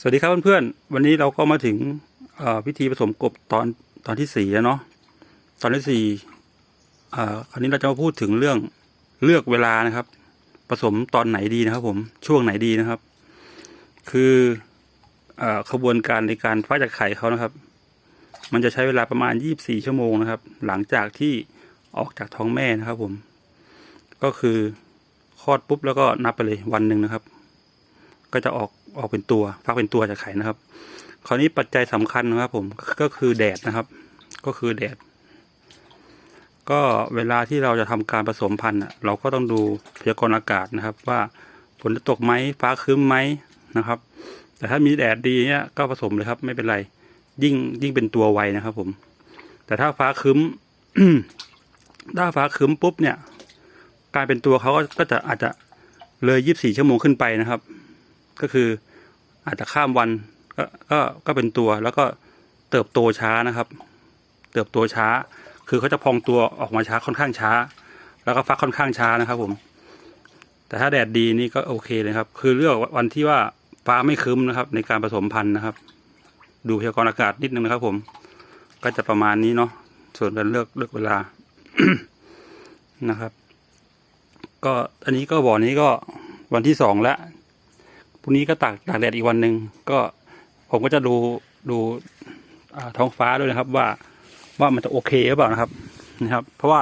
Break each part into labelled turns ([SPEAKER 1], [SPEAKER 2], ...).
[SPEAKER 1] สวัสดีครับเพื่อนๆ วันนี้เราก็มาถึงพิธีผสมกบตอนตอนที่สี่แล้วเนาะตอนที่สี่อ่อคราวนี้เราจะมาพูดถึงเรื่องเลือกเวลานะครับ ผสมตอนไหนดีนะครับ ผมช่วงไหนดีนะครับ คือเอ่อขบวนการในการฟักจากไข่เขานะครับ มันจะใช้เวลาประมาณยี่บสี่ชั่วโมงนะครับ หลังจากที่ออกจากท้องแม่นะครับ ผม ก็คือคลอดปุ๊บแล้วก็นับไปเลยวันหนึ่งนะครับ ก็จะออก ออกเป็นตัวฟักเป็นตัวจากไข่นะครับ คราวนี้ปัจจัยสำคัญนะครับ ผมก็คือแดดนะครับ ก็คือแดด ก็เวลาที่เราจะทำการผสมพันธุ์เราก็ต้องดูพยากรณ์อากาศนะครับ ว่าฝนจะตกไหมฟ้าครึ้มไหมนะครับ แต่ถ้ามีแดดดีเนี่ยก็ผสมเลยครับ ไม่เป็นไร ยิ่งยิ่งเป็นตัวไวนะครับ ผม แต่ถ้าฟ้าครึ้มถ้าฟ้าครึ้มปุ๊บเนี่ย การเป็นตัวเขาก็จะอาจจะเลยยี่บสี่ชั่วโมงขึ้นไปนะครับ ก็คือ อาจจะข้ามวันก็ก็ก็เป็นตัวแล้วก็เติบโตช้านะครับ เติบโตช้า คือเขาจะพองตัวออกมาช้าค่อนข้างช้า แล้วก็ฟักค่อนข้างช้านะครับผม แต่ถ้าแดดดีนี่ก็โอเคเลยครับ คือเลือกวันที่ว่าฟ้าไม่ครึ้มนะครับ ในการผสมพันธุ์นะครับ ดูพยากรณ์อากาศนิดนึงนะครับ ผม ก็จะประมาณนี้เนาะส่วนการเลือกเลือกเวลานะครับ ก็อันนี้ก็บ่อนี้ก็วันที่สองแล้ว รุ่งนี้ก็ตากตากแดดอีกวันหนึ่งก็ผมก็จะดูดูท้องฟ้าด้วยนะครับ ว่าว่ามันจะโอเคหรือเปล่านะครับนะครับ เพราะว่า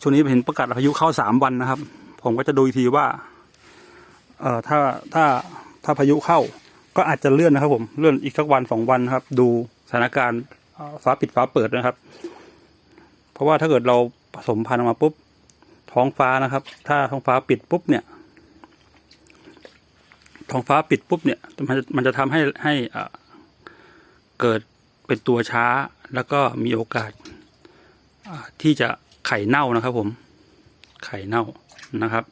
[SPEAKER 1] ช่วงนี้เห็นประกาศพายุเข้าสามวันนะครับ ผมก็จะดูทีว่าเอ่อถ้าถ้าถ้าพายุเข้า ก็อาจจะเลื่อนนะครับ ผมเลื่อนอีกสักวันสองวันนะครับ ดูสถานการณ์ฟ้าปิดฟ้าเปิดนะครับ เพราะว่าถ้าเกิดเราผสมพันธุ์ออกมาปุ๊บท้องฟ้านะครับ ถ้าท้องฟ้าปิดปุ๊บเนี่ย ท้องฟ้าปิดปุ๊บเนี่ยมันจะมันจะทำให้ให้อ่าเกิดเป็นตัวช้าแล้วก็มีโอกาสอ่าที่จะไข่เน่านะครับ ผม ไข่เน่านะครับ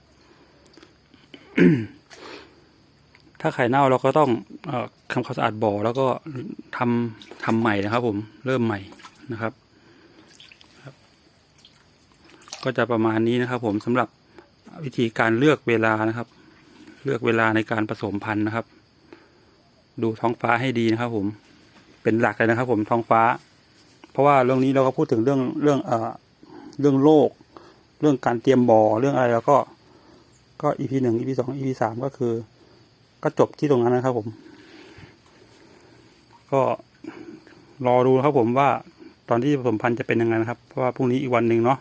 [SPEAKER 1] ถ้าไข่เน่าเราก็ต้องอทำความสะอาดบ่อแล้วก็ทำทำใหม่นะครับ ผมเริ่มใหม่นะครับ ก็จะประมาณนี้นะครับ ผมสำหรับวิธีการเลือกเวลานะครับ เลือกเวลาในการผสมพันธุ์นะครับ ดูท้องฟ้าให้ดีนะครับ ผม เป็นหลักเลยนะครับ ผมท้องฟ้า เพราะว่าเรื่องนี้เราก็พูดถึงเรื่องเรื่องเอ่อเรื่องโลก เรื่องการเตรียมบ่อเรื่องอะไรแล้วก็ ก็อีพีหนึ่งอีพีสองอีพีสามก็คือ ก็จบที่ตรงนั้นนะครับ ผม ก็รอดูนะครับผมว่าตอนที่ผสมพันธุ์จะเป็นยังไงนะครับ เพราะว่าพรุ่งนี้อีกวันหนึ่งเนาะ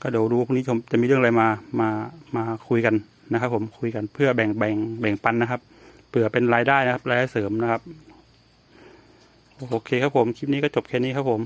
[SPEAKER 1] ก็เดี๋ยวดูพรุ่งนี้ชมจะมีเรื่องอะไรมามามาคุยกัน นะครับ ผมคุยกันเพื่อแบ่งแบ่งแบ่งปันนะครับเผื่อเป็นรายได้นะครับรายได้เสริมนะครับ โอเคครับผม คลิปนี้ก็จบแค่นี้ครับผม